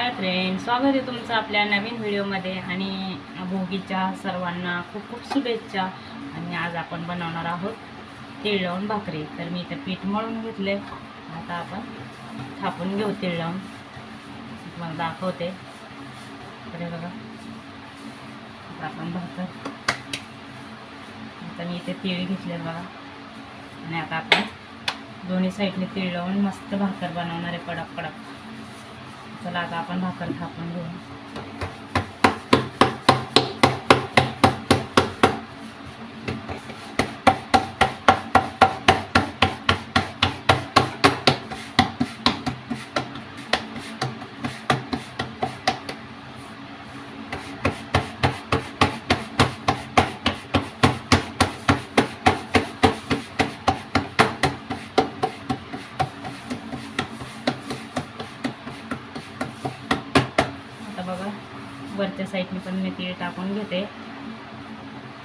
Hi friend स्वागत आहे तुमचं आपल्या नवीन व्हिडिओमध्ये आणि भोगीच्या सर्वांना खूप खूप शुभेच्छा. आणि आज आपण बनवणार आहोत तीळ लावून भाकरी. तर मी इथं पीठ मळून घेतले आता आपण थापून घेऊ तीळ लावून तुम्हाला दाखवते. तर बघा. आता आपण भाकर. आता मी इथे तीळ घेतले बघा. आणि आता आपण दोन्ही साईडने तीळ लावून मस्त भाकर बनवणार आहे. कडक कडक. चला आता आपण भाकर थापून घेऊ. बघा. वरच्या साईडने पण मी तीळ टाकून घेते.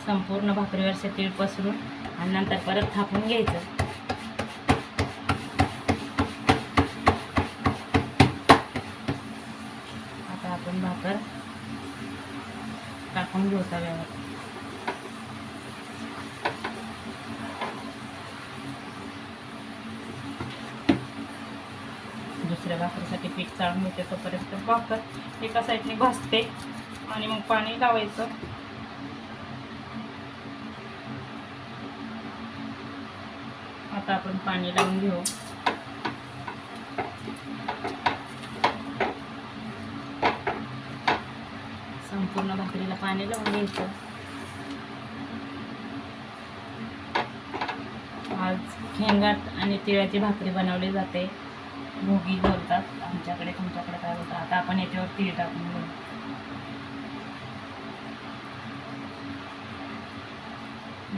संपूर्ण भाकरीवरचे तीळ पसरून आणि नंतर परत थापून घ्यायचं. आता आपण भाकर टाकून घेऊ तव्यावर आपल्या भाकरीसाठी पीठ चाळून घेते तोपर्यंत भाकर एका साईडने भाजते आणि मग पाणी लावायचं. आता आपण पाणी लावून घेऊ. संपूर्ण भाकरीला पाणी लावून घ्यायचं. आज खेंगाट आणि तिळाची भाकरी बनवली जाते. भोगी बोलतात. आमच्याकडे तुमच्याकडे काय बोलतात? आता आपण याच्यावर तीळ टाकून घेऊ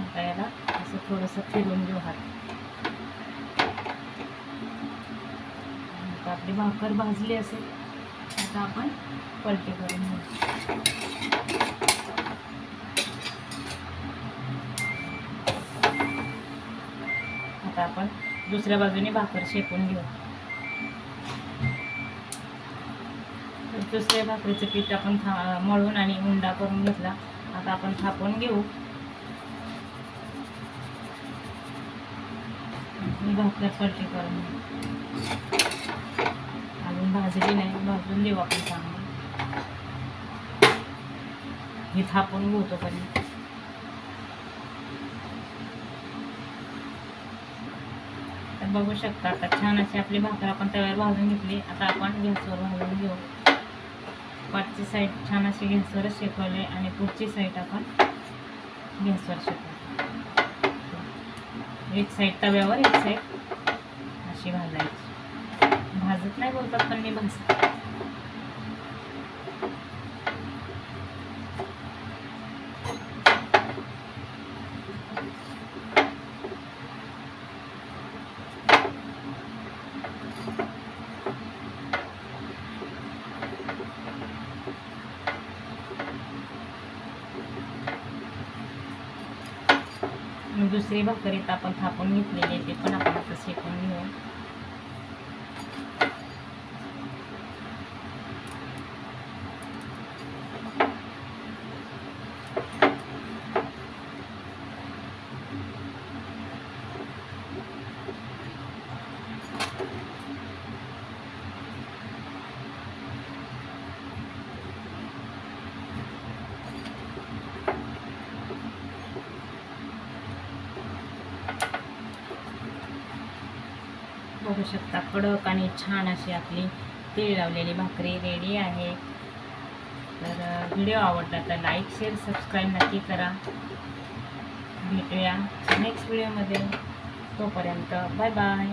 आता याला असं थोडंसं फिरून घेऊ हात. आपली भाकर भाजली असेल आता आपण पलटी करून घेऊ. आता आपण दुसऱ्या बाजूने भाकर शेकून घेऊ. तर दुसऱ्या भाकरीचं पीठ आपण था मळून आणि उंडा करून घेतला. आता आपण थापून घेऊ. भाकर पलटी करून. अजून भाजली नाही भाजून देऊ आपण चांगलं. हे थापून घेऊ तोपर्यंत. बघू शकता आता छान अशी आपली भाकर आपण तव्यावर भाजून घेतली. आता आपण गॅसवर भाजून घेऊ. पाठची साईड छान अशी गॅसवरच शेकवली आणि पुढची साईड आपण गॅसवर शेकवली एक साईड तव्यावर एक साईड अशी भाजायची भाजत नाही बोलतात पण मी भाजते. दुसरी भाकरी तर आपण थापून घेतलेली आहे ते पण आपण आता शेकून घेऊ. बघू शकता. कडक आणि छान अशी आपली तीळ लावलेली भाकरी रेडी आहे. तर व्हिडिओ आवडला तर लाईक शेअर सबस्क्राईब नक्की करा. भेटूया नेक्स्ट व्हिडिओमध्ये तोपर्यंत बाय बाय